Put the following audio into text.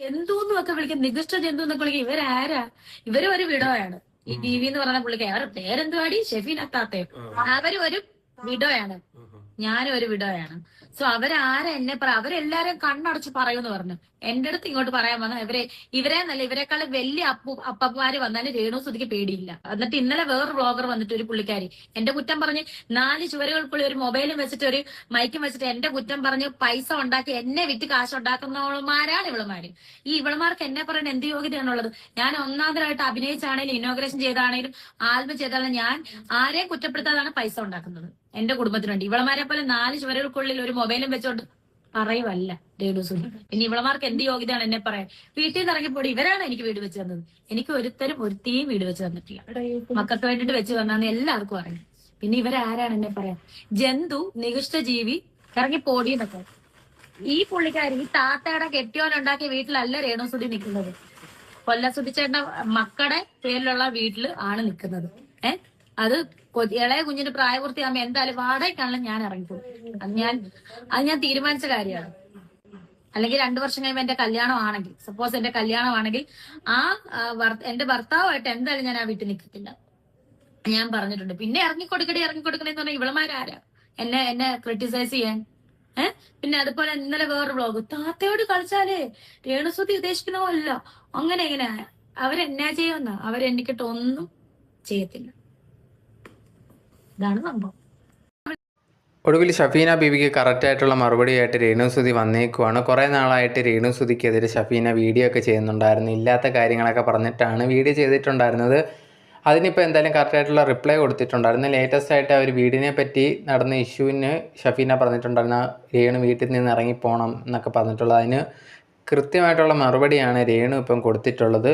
ജന്തുന്ന് ഒക്കെ വിളിക്കും നികൃഷ്ട ജന്തു എന്നൊക്കെ വിളിക്കും. ഇവരാരാ? ഇവരും ഒരു വിടോയാണ് ഈ ടി വി എന്ന് പറഞ്ഞ പുള്ളിക്ക് അവരുടെ പേരെന്തുവാടി? ഷെഫീൻ അത്താത്തയും അവരും ഒരു വിടോയാണ് ഞാനും ഒരു വിടവയാണ് സോ അവരാരെ എന്നെ അവരെല്ലാരും കണ്ണടച്ച് പറയുമെന്ന് പറഞ്ഞു. എന്റെ അടുത്ത് ഇങ്ങോട്ട് പറയാൻ വന്ന ഇവരെ ഇവരെ നല്ല ഇവരെക്കാൾ വലിയ അപ്പു അപ്പന്മാര് വന്നാലും രേണു സുതിക്ക് പേടിയില്ല. എന്നിട്ട് ഇന്നലെ വേറൊരു ബ്ലോഗർ വന്നിട്ട് ഒരു പുള്ളിക്കാരി എന്റെ കുറ്റം പറഞ്ഞ് നാല് ചുവരുകൾക്കുള്ളിൽ ഒരു മൊബൈലും വെച്ചിട്ട് ഒരു മൈക്കും വെച്ചിട്ട് എന്റെ കുറ്റം പറഞ്ഞ് പൈസ ഉണ്ടാക്കി എന്നെ വിറ്റ് കാശ് ഉണ്ടാക്കുന്നവളുമാരാണ് ഇവളുമാര് ഈ ഇവളുമാർക്ക് എന്നെ പറയുന്ന എന്ത് യോഗ്യതയാണുള്ളത്? ഞാൻ ഒന്നാമതായിട്ട് അഭിനയിച്ചാണെങ്കിലും ഇനോഗ്രേഷൻ ചെയ്താണെങ്കിലും ആൽബം ചെയ്താലും ഞാൻ ആരെയും കുറ്റപ്പെടുത്താതാണ് പൈസ ഉണ്ടാക്കുന്നത്. എന്റെ കുടുംബത്തിനുണ്ട്. ഇവളമാരെ പോലെ നാല് ചുവരുകൾക്കുള്ളിൽ ഒരു മൊബൈലും വെച്ചോണ്ട് പറയുമല്ല രേണു സുധി പിന്നെ ഇവളമാർക്ക് എന്ത് യോഗ്യതയാണ് എന്നെ പറയാൻ? വീട്ടിൽ നിന്ന് ഇറങ്ങിപ്പോയി ഇവരാണ് എനിക്ക് വീട് വെച്ച് തന്നത്. എനിക്ക് ഒരുത്തരും ഒരുത്തിയും വീട് വെച്ച് തന്നിട്ടില്ല. മക്കൾക്ക് വേണ്ടിട്ട് വെച്ച് തന്നാന്ന് എല്ലാവർക്കും അറിയാം. പിന്നെ ഇവരാരാണ് എന്നെ പറയാൻ? ജന്തു നികൃഷ്ട ജീവി ഇറങ്ങി പോടിയെന്നൊക്കെ ഈ പുള്ളിക്കാരി ഈ താത്തയുടെ കെട്ടിയോനുണ്ടാക്കിയ വീട്ടിലല്ല രേണു സുധി നിൽക്കുന്നത്. കൊല്ലസുതിച്ചേട്ട മക്കളുടെ പേരിലുള്ള വീട്ടിൽ ആണ് നിൽക്കുന്നത്. ഏഹ് അത് ഇളയ കുഞ്ഞിന്റെ പ്രായപൂർത്തിയാകുമ്പോ എന്തായാലും വാടകയ്ക്കാണല്ലോ ഞാൻ ഇറങ്ങിപ്പോകും അത് ഞാൻ അത് ഞാൻ തീരുമാനിച്ച കാര്യമാണ്. അല്ലെങ്കിൽ രണ്ടു വർഷം കഴിയുമ്പോൾ എന്റെ കല്യാണം ആണെങ്കിൽ സപ്പോസ് എന്റെ കല്യാണം ആണെങ്കിൽ ആ എന്റെ ഭർത്താവായിട്ട് എന്തായാലും ഞാൻ ആ വീട്ടിൽ നിൽക്കത്തില്ല. ഞാൻ പറഞ്ഞിട്ടുണ്ട്. പിന്നെ ഇറങ്ങിക്കൊടുക്കടി ഇറങ്ങിക്കൊടുക്കണേന്ന് പറഞ്ഞാൽ ഇവളമാരാരാ എന്നെ എന്നെ ക്രിട്ടിസൈസ് ചെയ്യാൻ. ഏഹ് പിന്നെ അതുപോലെ ഇന്നലെ വേറൊരു വ്ളോഗ് താത്തയോട് കളിച്ചാലേ രേണുസുതി ഉദ്ദേശിക്കുന്ന പോലല്ല അങ്ങനെ എങ്ങനെ? അവരെന്നാ ചെയ്യുന്ന? അവരെന്നിക്കിട്ടൊന്നും ചെയ്യത്തില്ല. ഇതാണ് സംഭവം. ഒടുവിൽ ഷഫീന ബീവിക്ക് കറക്റ്റായിട്ടുള്ള മറുപടിയായിട്ട് രേണുസുതി വന്നേക്കുവാണ്. കുറേ നാളായിട്ട് രേണുസുതിക്കെതിരെ ഷഫീന വീഡിയോ ഒക്കെ ചെയ്യുന്നുണ്ടായിരുന്നു. ഇല്ലാത്ത കാര്യങ്ങളൊക്കെ പറഞ്ഞിട്ടാണ് വീഡിയോ ചെയ്തിട്ടുണ്ടായിരുന്നത്. അതിനിപ്പോൾ എന്തായാലും കറക്റ്റായിട്ടുള്ള റിപ്ലൈ കൊടുത്തിട്ടുണ്ടായിരുന്നു. ലേറ്റസ്റ്റ് ആയിട്ട് അവർ വീടിനെ പറ്റി നടന്ന ഇഷ്യൂവിന് ഷഫീന പറഞ്ഞിട്ടുണ്ടായിരുന്ന. രേണു വീട്ടിൽ നിന്ന് ഇറങ്ങിപ്പോണം എന്നൊക്കെ പറഞ്ഞിട്ടുള്ളത് അതിന് കൃത്യമായിട്ടുള്ള മറുപടിയാണ് രേണു ഇപ്പം കൊടുത്തിട്ടുള്ളത്.